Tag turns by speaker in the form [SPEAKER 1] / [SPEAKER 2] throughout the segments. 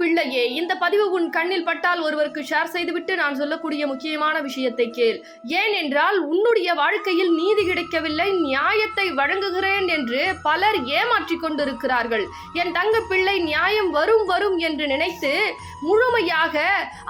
[SPEAKER 1] பிள்ளையே இந்த பதிவு உன் கண்ணில் பட்டால் ஒருவருக்கு ஷேர் செய்துவிட்டு நான் சொல்லக்கூடிய முக்கியமான விஷயத்தை கேள். ஏனென்றால் உன்னுடைய வாழ்க்கையில் நீதி கிடைக்கவில்லை நியாயத்தை வழங்குகிறேன் என்று பலர் ஏமாற்றிக் கொண்டிருக்கிறார்கள். என் தங்க பிள்ளை நியாயம் வரும் வரும் என்று நினைத்து முழுமையாக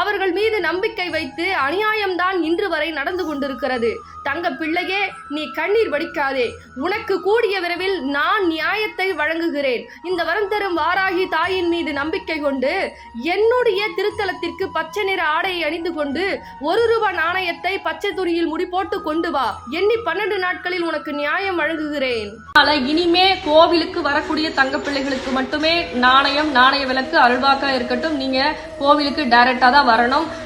[SPEAKER 1] அவர்கள் மீது நம்பிக்கை வைத்து அநியாயம்தான் இன்று வரை நடந்து கொண்டிருக்கிறது. தங்க பிள்ளையே நீ கண்ணீர் வடிக்காதே. உனக்கு கூடிய விரைவில் நான் நியாய வழங்குகிறேன். இந்த வரம் தரும் வாராகி தாயின் மீது நம்பிக்கை கொண்டு என்னுடைய திருத்தலத்திற்கு பச்சை நிற ஆடையை அணிந்து கொண்டு ஒரு ரூபாய் நாணயத்தை பச்சை துணியில் முடி போட்டு கொண்டு வா. எண்ணி பன்னெண்டு நாட்களில் உனக்கு நியாயம் வழங்குகிறேன்.
[SPEAKER 2] இனிமே கோவிலுக்கு வரக்கூடிய தங்க பிள்ளைகளுக்கு மட்டுமே நாணயம் நாணய விளக்கு அருள்வாக்கா இருக்கட்டும். நீங்க கோவிலுக்கு டைரக்டா தான் வரணும்.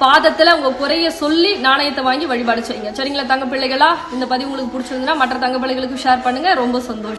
[SPEAKER 2] பாதத்துல உங்க குறைய சொல்லி நாணயத்தை வாங்கி வழிபாடு செய்யுங்க. சரிங்களா தங்க பிள்ளைகளா? இந்த பதிவு உங்களுக்கு பிடிச்சிருந்தா மற்ற தங்க பிள்ளைகளுக்கு ஷேர் பண்ணுங்க. ரொம்ப சந்தோஷம்.